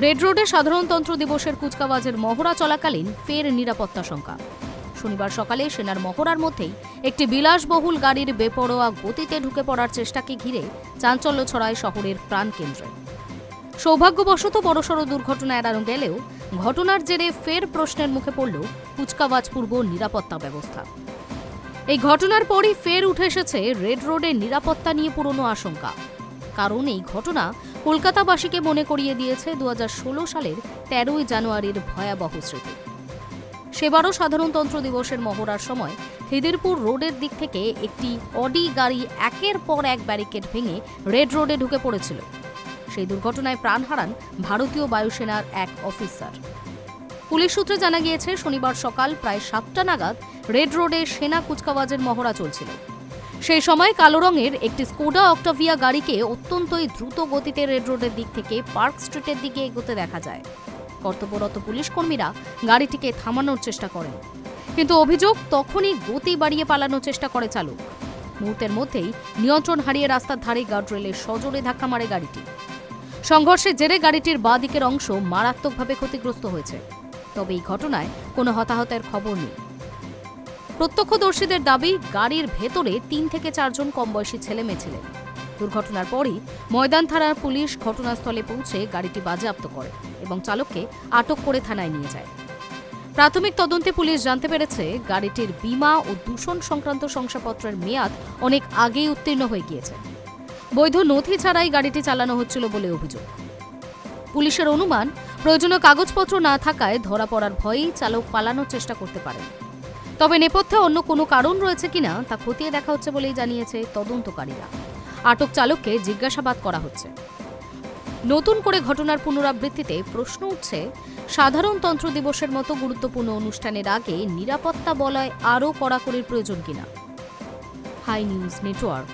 Red রোডে সাধারণতন্ত্র দিবসের কুচকাওয়াজের মহড়া চলাকালীন ফের নিরাপত্তা শঙ্কা। শনিবার সকালে সেনার মহড়ার মধ্যেই একটি বিলাসবহুল গাড়ির বেপরোয়া গতিতে ঢুকে পড়ার চেষ্টাকে ঘিরে চাঞ্চল্য ছড়ায় শহরের প্রাণকেন্দ্রে। সৌভাগ্যবশত বড়সড় দুর্ঘটনা এড়ানো গেলেও ঘটনার জেরে ফের প্রশ্নের মুখে পড়ল কুচকাওয়াজ পূর্ব নিরাপত্তা ব্যবস্থা। এই ঘটনার পরই ফের উঠে এসেছে রেড রোডের নিরাপত্তা নিয়ে পুরনো আশঙ্কা। কারণ এই ঘটনা কলকাতাবাসীকে মনে করিয়ে দিয়েছে দু হাজার ষোলো সালের তেরোই জানুয়ারির ভয়াবহ স্মৃতি। সেবারও সাধারণতন্ত্র দিবসের মহড়ার সময় খিদিরপুর রোডের দিক থেকে একটি অডি গাড়ি একের পর এক ব্যারিকেড ভেঙে রেড রোডে ঢুকে পড়েছিল। সেই দুর্ঘটনায় প্রাণ হারান ভারতীয় বায়ুসেনার এক অফিসার। পুলিশ সূত্রে জানা গিয়েছে, শনিবার সকাল প্রায় সাতটা নাগাদ রেড রোডে সেনা কুচকাওয়াজের মহড়া চলছিল। সেই সময় কালো রঙের একটি স্কোডা অক্টাভিয়া গাড়িকে অত্যন্তই দ্রুত গতিতে রেড রোডের দিক থেকে পার্ক স্ট্রিটের দিকে এগোতে দেখা যায়। কর্তব্যরত পুলিশ কর্মীরা গাড়িটিকে থামানোর চেষ্টা করেন। কিন্তু অভিযোগ তখনই গতি বাড়িয়ে পালানোর চেষ্টা করে চালক। মুহূর্তের মধ্যেই নিয়ন্ত্রণ হারিয়ে রাস্তার ধারে গার্ডরেলে সজোরে ধাক্কা মারে গাড়িটি। সংঘর্ষের জেরে গাড়িটির বাঁ দিকের অংশ মারাত্মকভাবে ক্ষতিগ্রস্ত হয়েছে। তবে এই ঘটনায় কোনো হতাহতের খবর নেই। প্রত্যক্ষদর্শীদের দাবি, গাড়ির ভেতরে তিন থেকে চারজন কম বয়সী ছেলে মেয়ে ছিলেন। দুর্ঘটনার পরই ময়দান থানার পুলিশ ঘটনাস্থলে পৌঁছে গাড়িটি বাজেয়াপ্ত করে এবং চালককে আটক করে থানায় নিয়ে যায়। প্রাথমিক তদন্তে পুলিশ জানতে পেরেছে, গাড়িটির বীমা ও দূষণ সংক্রান্ত শংসাপত্রের মেয়াদ অনেক আগেই উত্তীর্ণ হয়ে গিয়েছে। বৈধ নথি ছাড়াই গাড়িটি চালানো হচ্ছিল বলে অভিযোগ। পুলিশের অনুমান, প্রয়োজনীয় কাগজপত্র না থাকায় ধরা পড়ার ভয়েই চালক পালানোর চেষ্টা করতে পারেন। তবে নেপথ্যে অন্য কোনো কারণ রয়েছে কিনা তা খতিয়ে দেখা হচ্ছে বলেই জানিয়েছে তদন্তকারীরা। আটক চালককে জিজ্ঞাসাবাদ করা হচ্ছে। নতুন করে ঘটনার পুনরাবৃত্তিতে প্রশ্ন উঠছে সাধারণতন্ত্র দিবসের মতো গুরুত্বপূর্ণ অনুষ্ঠানের আগে নিরাপত্তা বলয় আরও কড়াকড়ির প্রয়োজন কিনা। Hi News Network.